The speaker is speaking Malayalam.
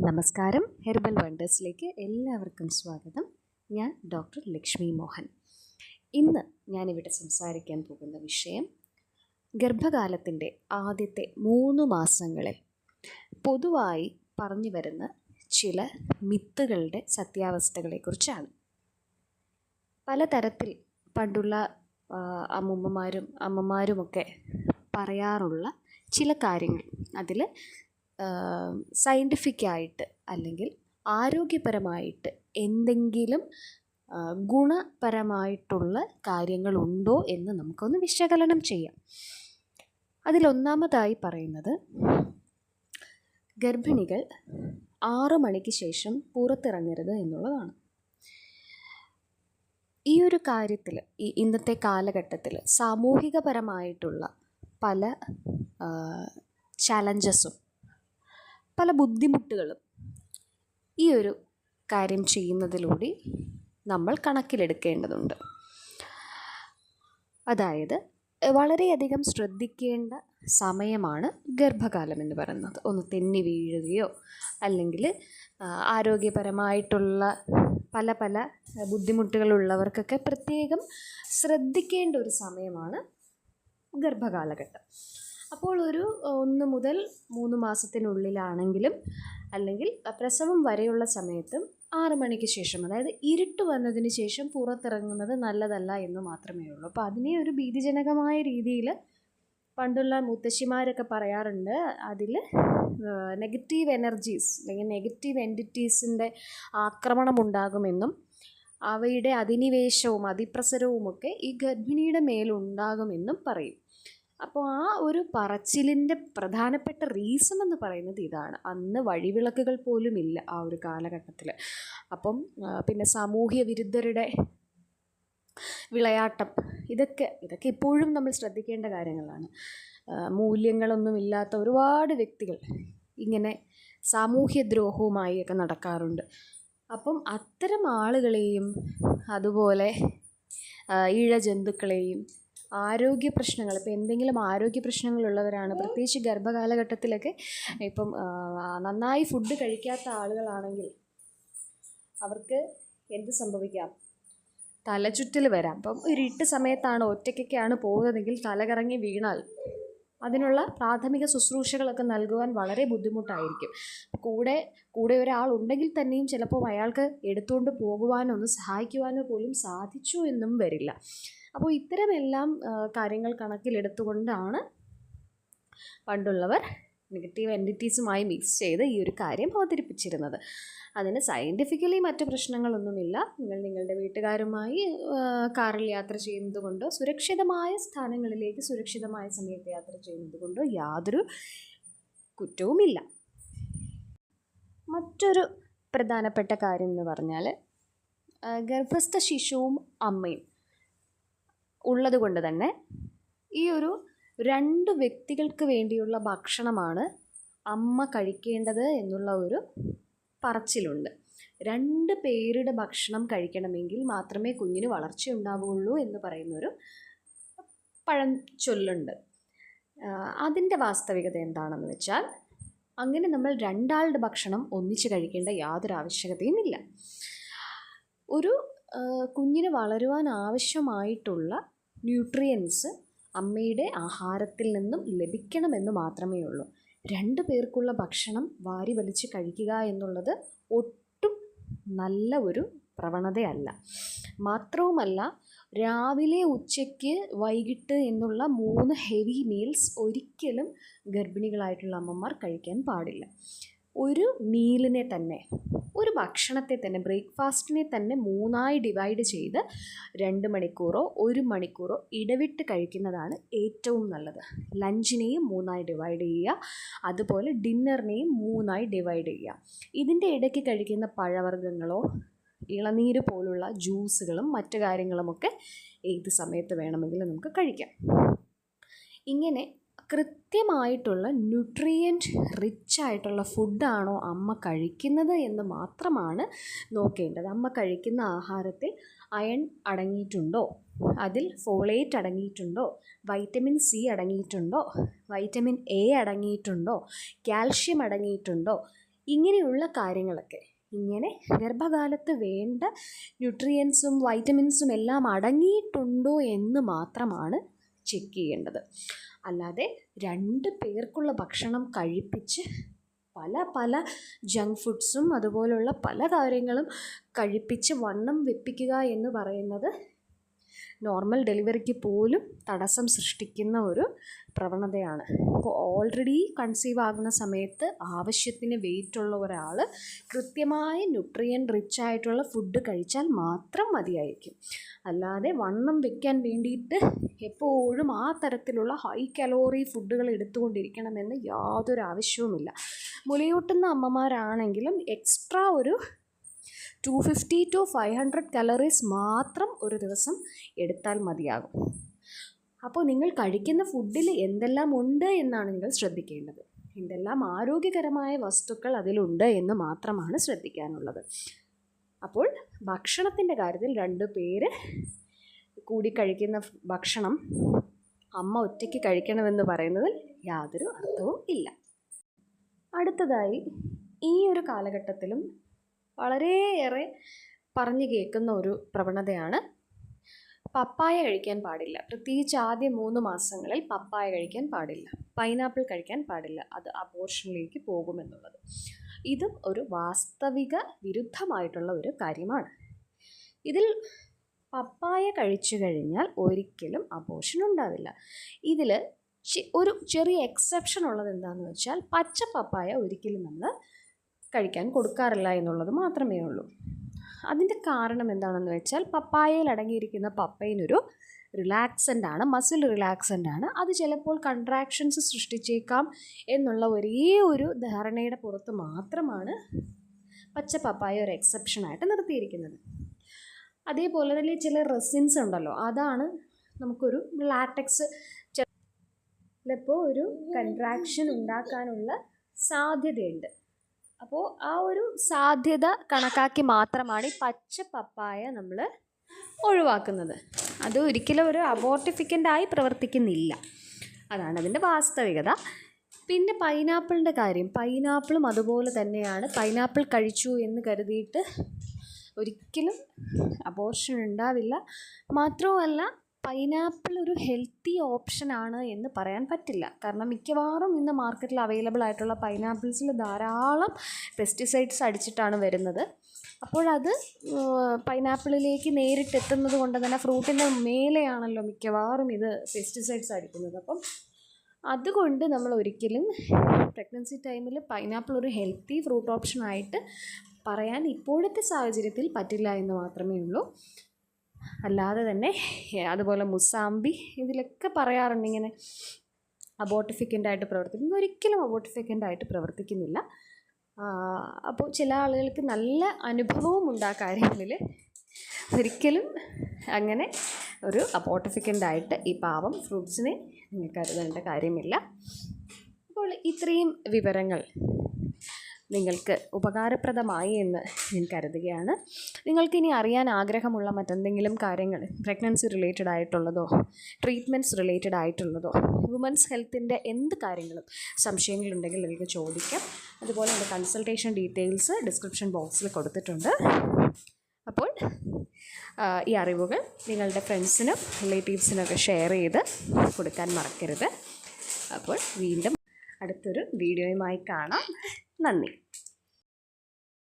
നമസ്കാരം. ഹെർബൽ വണ്ടേഴ്സിലേക്ക് എല്ലാവർക്കും സ്വാഗതം. ഞാൻ ഡോക്ടർ ലക്ഷ്മി മോഹൻ. ഇന്ന് ഞാനിവിടെ സംസാരിക്കാൻ പോകുന്ന വിഷയം ഗർഭകാലത്തിന്റെ ആദ്യത്തെ മൂന്ന് മാസങ്ങളിൽ പൊതുവായി പറഞ്ഞു വരുന്ന ചില മിത്തുകളുടെ സത്യാവസ്ഥകളെക്കുറിച്ചാണ്. പലതരത്തിൽ പണ്ടുള്ള അമ്മുമ്മമാരും അമ്മമാരുമൊക്കെ പറയാറുള്ള ചില കാര്യങ്ങൾ. അതിൽ സയന്റിഫിക്കായിട്ട് അല്ലെങ്കിൽ ആരോഗ്യപരമായിട്ട് എന്തെങ്കിലും ഗുണപരമായിട്ടുള്ള കാര്യങ്ങളുണ്ടോ എന്ന് നമുക്കൊന്ന് വിശകലനം ചെയ്യാം. അതിലൊന്നാമതായി പറയുന്നത് ഗർഭിണികൾ ആറു മണിക്ക് ശേഷം പുറത്തിറങ്ങരുത് എന്നുള്ളതാണ്. ഈ ഒരു കാര്യത്തിൽ ഈ ഇന്നത്തെ കാലഘട്ടത്തിൽ സാമൂഹികപരമായിട്ടുള്ള പല ചലഞ്ചസും പല ബുദ്ധിമുട്ടുകളും ഈ ഒരു കാര്യം ചെയ്യുന്നതിലൂടെ നമ്മൾ കണക്കിലെടുക്കേണ്ടതുണ്ട്. അതായത് വളരെയധികം ശ്രദ്ധിക്കേണ്ട സമയമാണ് ഗർഭകാലം എന്ന് പറയുന്നത്. ഒന്ന് തെന്നി വീഴുകയോ അല്ലെങ്കിൽ ആരോഗ്യപരമായിട്ടുള്ള പല പല ബുദ്ധിമുട്ടുകളുള്ളവർക്കൊക്കെ പ്രത്യേകം ശ്രദ്ധിക്കേണ്ട ഒരു സമയമാണ് ഗർഭകാലഘട്ടം. അപ്പോൾ ഒരു ഒന്ന് മുതൽ മൂന്ന് മാസത്തിനുള്ളിലാണെങ്കിലും അല്ലെങ്കിൽ പ്രസവം വരെയുള്ള സമയത്തും ആറ് മണിക്ക് ശേഷം അതായത് ഇരുട്ട് വന്നതിന് ശേഷം പുറത്തിറങ്ങുന്നത് നല്ലതല്ല എന്ന് മാത്രമേ ഉള്ളൂ. അപ്പോൾ അതിനെ ഒരു ഭീതിജനകമായ രീതിയിൽ പണ്ടുള്ള മുത്തശ്ശിമാരൊക്കെ പറയാറുണ്ട്. അതിൽ നെഗറ്റീവ് എനർജീസ് അല്ലെങ്കിൽ നെഗറ്റീവ് എന്റിറ്റീസിന്റെ ആക്രമണം ഉണ്ടാകുമെന്നും അവയുടെ അധിനിവേശവും അതിപ്രസരവുമൊക്കെ ഈ ഗർഭിണിയുടെ മേലുണ്ടാകുമെന്നും പറയും. അപ്പോൾ ആ ഒരു പറച്ചിലിന്റെ പ്രധാനപ്പെട്ട റീസൺ എന്ന് പറയുന്നത് ഇതാണ്. അന്ന് വഴിവിളക്കുകൾ പോലും ഇല്ല ആ ഒരു കാലഘട്ടത്തിൽ അപ്പം പിന്നെ സാമൂഹ്യ വിരുദ്ധരുടെ വിളയാട്ടം ഇതൊക്കെ ഇതൊക്കെ ഇപ്പോഴും നമ്മൾ ശ്രദ്ധിക്കേണ്ട കാര്യങ്ങളാണ്. മൂല്യങ്ങളൊന്നുമില്ലാത്ത ഒരുപാട് വ്യക്തികൾ ഇങ്ങനെ സാമൂഹ്യ ദ്രോഹവുമായി ഒക്കെ നടക്കാറുണ്ട്. അപ്പം അത്തരം ആളുകളെയും അതുപോലെ ഇഴജന്തുക്കളെയും ആരോഗ്യ പ്രശ്നങ്ങൾ ഇപ്പം എന്തെങ്കിലും ആരോഗ്യ പ്രശ്നങ്ങളുള്ളവരാണ് പ്രത്യേകിച്ച് ഗർഭകാലഘട്ടത്തിലൊക്കെ ഇപ്പം നന്നായി ഫുഡ് കഴിക്കാത്ത ആളുകളാണെങ്കിൽ അവർക്ക് എന്ത് സംഭവിക്കാം? തലചുറ്റൽ വരാം. അപ്പം ഒരു ഇട്ട് സമയത്താണ് ഒറ്റയ്ക്കൊക്കെയാണ് പോകുന്നതെങ്കിൽ തലകറങ്ങി വീണാൽ അതിനുള്ള പ്രാഥമിക ശുശ്രൂഷകളൊക്കെ നൽകുവാൻ വളരെ ബുദ്ധിമുട്ടായിരിക്കും. കൂടെ കൂടെ ഒരാൾ ഉണ്ടെങ്കിൽ തന്നെയും ചിലപ്പോൾ അയാൾക്ക് എടുത്തുകൊണ്ട് പോകുവാനോ ഒന്ന് സഹായിക്കുവാനോ പോലും സാധിച്ചു എന്നും വരില്ല. അപ്പോൾ ഇത്തരമെല്ലാം കാര്യങ്ങൾ കണക്കിലെടുത്തുകൊണ്ടാണ് പണ്ടുള്ളവർ നെഗറ്റീവ് എന്റിറ്റീസുമായി മിക്സ് ചെയ്ത് ഈ ഒരു കാര്യം അവതരിപ്പിച്ചിരുന്നത്. അതിന് സയന്റിഫിക്കലി മറ്റു പ്രശ്നങ്ങളൊന്നുമില്ല. നിങ്ങൾ നിങ്ങളുടെ വീട്ടുകാരുമായി കാറിൽ യാത്ര ചെയ്യുന്നതുകൊണ്ടോ സുരക്ഷിതമായ സ്ഥാനങ്ങളിലേക്ക് സുരക്ഷിതമായ സമയത്ത് യാത്ര ചെയ്യുന്നതുകൊണ്ടോ യാതൊരു കുറ്റവുമില്ല. മറ്റൊരു പ്രധാനപ്പെട്ട കാര്യം എന്ന് പറഞ്ഞാൽ ഗർഭസ്ഥ ശിശുവും അമ്മയും ഉള്ളത് കൊണ്ട് തന്നെ ഈ ഒരു രണ്ട് വ്യക്തികൾക്ക് വേണ്ടിയുള്ള ഭക്ഷണമാണ് അമ്മ കഴിക്കേണ്ടത് എന്നുള്ള ഒരു പറച്ചിലുണ്ട്. രണ്ട് പേരുടെ ഭക്ഷണം കഴിക്കണമെങ്കിൽ മാത്രമേ കുഞ്ഞിന് വളർച്ച ഉണ്ടാവുകയുള്ളൂ എന്ന് പറയുന്നൊരു പഴം ചൊല്ലുണ്ട്. അതിന്റെ വാസ്തവികത എന്താണെന്ന് വെച്ചാൽ അങ്ങനെ നമ്മൾ രണ്ടാളുടെ ഭക്ഷണം ഒന്നിച്ച് കഴിക്കേണ്ട യാതൊരു ആവശ്യകതയും ഇല്ല. ഒരു കുഞ്ഞിന് വളരുവാൻ ആവശ്യമായിട്ടുള്ള ന്യൂട്രിയൻസ് അമ്മയുടെ ആഹാരത്തിൽ നിന്നും ലഭിക്കണമെന്ന് മാത്രമേ ഉള്ളൂ. രണ്ട് പേർക്കുള്ള ഭക്ഷണം വാരി വലിച്ച് കഴിക്കുക എന്നുള്ളത് ഒട്ടും നല്ല ഒരു പ്രവണതയല്ല. മാത്രവുമല്ല രാവിലെ ഉച്ചയ്ക്ക് വൈകിട്ട് എന്നുള്ള മൂന്ന് ഹെവി മീൽസ് ഒരിക്കലും ഗർഭിണികളായിട്ടുള്ള അമ്മമാർ കഴിക്കാൻ പാടില്ല. ഒരു മീലിനെ തന്നെ ഒരു ഭക്ഷണത്തെ തന്നെ ബ്രേക്ക്ഫാസ്റ്റിനെ തന്നെ മൂന്നായി ഡിവൈഡ് ചെയ്ത് രണ്ട് മണിക്കൂറോ ഒരു മണിക്കൂറോ ഇടവിട്ട് കഴിക്കുന്നതാണ് ഏറ്റവും നല്ലത്. ലഞ്ചിനെയും മൂന്നായി ഡിവൈഡ് ചെയ്യുക അതുപോലെ ഡിന്നറിനെയും മൂന്നായി ഡിവൈഡ് ചെയ്യുക. ഇതിന്റെ ഇടയ്ക്ക് കഴിക്കുന്ന പഴവർഗങ്ങളോ ഇളനീര് പോലുള്ള ജ്യൂസുകളും മറ്റു കാര്യങ്ങളുമൊക്കെ ഏത് സമയത്ത് വേണമെങ്കിലും നമുക്ക് കഴിക്കാം. ഇങ്ങനെ കൃത്യമായിട്ടുള്ള ന്യൂട്രിയന്റ് റിച്ച് ആയിട്ടുള്ള ഫുഡാണോ അമ്മ കഴിക്കുന്നത് എന്ന് മാത്രമാണ് നോക്കേണ്ടത്. അമ്മ കഴിക്കുന്ന ആഹാരത്തിൽ അയൺ അടങ്ങിയിട്ടുണ്ടോ? അതിൽ ഫോളേറ്റ് അടങ്ങിയിട്ടുണ്ടോ? വൈറ്റമിൻ സി അടങ്ങിയിട്ടുണ്ടോ? വൈറ്റമിൻ എ അടങ്ങിയിട്ടുണ്ടോ? കാൽഷ്യം അടങ്ങിയിട്ടുണ്ടോ? ഇങ്ങനെയുള്ള കാര്യങ്ങളൊക്കെ. ഇങ്ങനെ ഗർഭകാലത്ത് വേണ്ട ന്യൂട്രിയൻസും വൈറ്റമിൻസും എല്ലാം അടങ്ങിയിട്ടുണ്ടോ എന്ന് മാത്രമാണ് ചെക്ക് ചെയ്യേണ്ടത്. അല്ലാതെ രണ്ട് പേർക്കുള്ള ഭക്ഷണം കഴിപ്പിച്ച് പല പല ജങ്ക് ഫുഡ്സും അതുപോലുള്ള പല കാര്യങ്ങളും കഴിപ്പിച്ച് വണ്ണം വെപ്പിക്കുക എന്ന് പറയുന്നത് നോർമൽ ഡെലിവറിക്ക് പോലും തടസ്സം സൃഷ്ടിക്കുന്ന ഒരു പ്രവണതയാണ്. അപ്പോൾ ഓൾറെഡി കൺസീവ് ആകുന്ന സമയത്ത് ആവശ്യത്തിന് വെയിറ്റ് ഉള്ള ഒരാൾ കൃത്യമായ ന്യൂട്രിയൻ റിച്ച് ആയിട്ടുള്ള ഫുഡ് കഴിച്ചാൽ മാത്രം മതിയായിരിക്കും. അല്ലാതെ വണ്ണം വെക്കാൻ വേണ്ടിയിട്ട് എപ്പോഴും ആ തരത്തിലുള്ള ഹൈ കലോറി ഫുഡുകൾ എടുത്തുകൊണ്ടിരിക്കണമെന്ന് യാതൊരു ആവശ്യവുമില്ല. മുലയൂട്ടുന്ന അമ്മമാരാണെങ്കിലും എക്സ്ട്രാ ഒരു two fifty two five hundred calories മാത്രം ഒരു ദിവസം എടുത്താൽ മതിയാകും. അപ്പോൾ നിങ്ങൾ കഴിക്കുന്ന ഫുഡിൽ എന്തെല്ലാം ഉണ്ട് എന്നാണ് നിങ്ങൾ ശ്രദ്ധിക്കേണ്ടത്. എന്തെല്ലാം ആരോഗ്യകരമായ വസ്തുക്കൾ അതിലുണ്ട് എന്ന് മാത്രമാണ് ശ്രദ്ധിക്കാനുള്ളത്. അപ്പോൾ ഭക്ഷണത്തിന്റെ കാര്യത്തിൽ രണ്ട് പേര് കൂടി കഴിക്കുന്ന ഭക്ഷണം അമ്മ ഒറ്റയ്ക്ക് കഴിക്കണമെന്ന് പറയുന്നതിൽ യാതൊരു അർത്ഥവും ഇല്ല. അടുത്തതായി ഈ ഒരു കാലഘട്ടത്തിലും വളരെയേറെ പറഞ്ഞു കേൾക്കുന്ന ഒരു പ്രവണതയാണ്. പപ്പായ കഴിക്കാൻ പാടില്ല. പ്രത്യേകിച്ച് ആദ്യ മൂന്ന് മാസങ്ങളിൽ പപ്പായ കഴിക്കാൻ പാടില്ല. പൈനാപ്പിൾ കഴിക്കാൻ പാടില്ല. അത് അബോർഷനിലേക്ക് പോകുമെന്നുള്ളത്. ഇതും ഒരു വാസ്തവിക വിരുദ്ധമായിട്ടുള്ള ഒരു കാര്യമാണ്. ഇതിൽ പപ്പായ കഴിച്ചു കഴിഞ്ഞാൽ ഒരിക്കലും അബോഷൻ ഉണ്ടാവില്ല. ഇതിൽ ഒരു ചെറിയ എക്സെപ്ഷൻ ഉള്ളത് എന്താണെന്ന് വെച്ചാൽ പച്ച പപ്പായ ഒരിക്കലും നമ്മൾ കഴിക്കാൻ കൊടുക്കാറില്ല എന്നുള്ളത് മാത്രമേ ഉള്ളൂ. അതിന്റെ കാരണം എന്താണെന്ന് വെച്ചാൽ പപ്പായയിൽ അടങ്ങിയിരിക്കുന്ന പപ്പയിനൊരു റിലാക്സന്റ് ആണ് മസിൽ റിലാക്സന്റ് ആണ്. അത് ചിലപ്പോൾ കൺട്രാക്ഷൻസ് സൃഷ്ടിച്ചേക്കാം എന്നുള്ള ഒരേ ഒരു ധാരണയുടെ പുറത്ത് മാത്രമാണ് പച്ച പപ്പായ ഒരു എക്സെപ്ഷനായിട്ട് നിർത്തിയിരിക്കുന്നത്. അതേപോലെ തന്നെ ചില റെസിൻസ് ഉണ്ടല്ലോ അതാണ് നമുക്കൊരു ലാറ്റക്സ് ചിലപ്പോൾ ഒരു കൺട്രാക്ഷൻ ഉണ്ടാക്കാനുള്ള സാധ്യതയുണ്ട്. അപ്പോൾ ആ ഒരു സാധ്യത കണക്കാക്കി മാത്രമാണ് ഈ പച്ച പപ്പായ നമ്മൾ ഒഴിവാക്കുന്നത്. അത് ഒരിക്കലും ഒരു അബോർട്ടിഫിക്കന്റായി പ്രവർത്തിക്കുന്നില്ല. അതാണ് അതിന്റെ വാസ്തവികത. പിന്നെ പൈനാപ്പിളിന്റെ കാര്യം. പൈനാപ്പിളും അതുപോലെ തന്നെയാണ്. പൈനാപ്പിൾ കഴിച്ചു എന്ന് കരുതിയിട്ട് ഒരിക്കലും അബോർഷൻ ഉണ്ടാവില്ല. മാത്രവുമല്ല പൈനാപ്പിൾ ഒരു ഹെൽത്തി ഓപ്ഷനാണ് എന്ന് പറയാൻ പറ്റില്ല. കാരണം മിക്കവാറും ഇന്ന് മാർക്കറ്റിൽ അവൈലബിൾ ആയിട്ടുള്ള പൈനാപ്പിൾസിൽ ധാരാളം പെസ്റ്റിസൈഡ്സ് അടിച്ചിട്ടാണ് വരുന്നത്. അപ്പോഴത് പൈനാപ്പിളിലേക്ക് നേരിട്ട് എത്തുന്നത് കൊണ്ട് തന്നെ ഫ്രൂട്ടിന്റെ മേലെയാണല്ലോ മിക്കവാറും ഇത് പെസ്റ്റിസൈഡ്സ് അടിക്കുന്നത്. അപ്പം അതുകൊണ്ട് നമ്മൾ ഒരിക്കലും പ്രഗ്നൻസി ടൈമിൽ പൈനാപ്പിൾ ഒരു ഹെൽത്തി ഫ്രൂട്ട് ഓപ്ഷനായിട്ട് പറയാൻ ഇപ്പോഴത്തെ സാഹചര്യത്തിൽ പറ്റില്ല എന്ന് മാത്രമേ ഉള്ളൂ. അല്ലാതെ തന്നെ അതുപോലെ മുസാമ്പി ഇതിലൊക്കെ പറയാറുണ്ട് ഇങ്ങനെ അബോട്ടിഫിക്കന്റായിട്ട് പ്രവർത്തിക്കുന്നു ഒരിക്കലും അബോട്ടിഫിക്കന്റായിട്ട് പ്രവർത്തിക്കുന്നില്ല. അപ്പോൾ ചില ആളുകൾക്ക് നല്ല അനുഭവവും ഉണ്ട് ആ കാര്യങ്ങളിൽ ഒരിക്കലും അങ്ങനെ ഒരു അബോട്ടിഫിക്കന്റായിട്ട് ഈ പാവം ഫ്രൂട്ട്സിനെ നിങ്ങൾ കരുതേണ്ട കാര്യമില്ല. അപ്പോൾ ഇത്രയും വിവരങ്ങൾ. നിങ്ങൾക്ക് ഉപകാരപ്രദമായി എന്ന് ഞാൻ കരുതുകയാണ്. നിങ്ങൾക്കിനി അറിയാൻ ആഗ്രഹമുള്ള മറ്റെന്തെങ്കിലും കാര്യങ്ങൾ പ്രഗ്നൻസി റിലേറ്റഡ് ആയിട്ടുള്ളതോ ട്രീറ്റ്മെന്റ്സ് റിലേറ്റഡ് ആയിട്ടുള്ളതോ വുമൻസ് ഹെൽത്തിന്റെ എന്ത് കാര്യങ്ങളും സംശയങ്ങളുണ്ടെങ്കിൽ നിങ്ങൾക്ക് ചോദിക്കാം. അതുപോലെ എന്റെ കൺസൾട്ടേഷൻ ഡീറ്റെയിൽസ് ഡിസ്ക്രിപ്ഷൻ ബോക്സിൽ കൊടുത്തിട്ടുണ്ട്. അപ്പോൾ ഈ അറിവുകൾ നിങ്ങളുടെ ഫ്രണ്ട്സിനും റിലേറ്റീവ്സിനൊക്കെ ഷെയർ ചെയ്ത് കൊടുക്കാൻ മറക്കരുത്. അപ്പോൾ വീണ്ടും അടുത്തൊരു വീഡിയോയുമായി കാണാം. നന്ദി.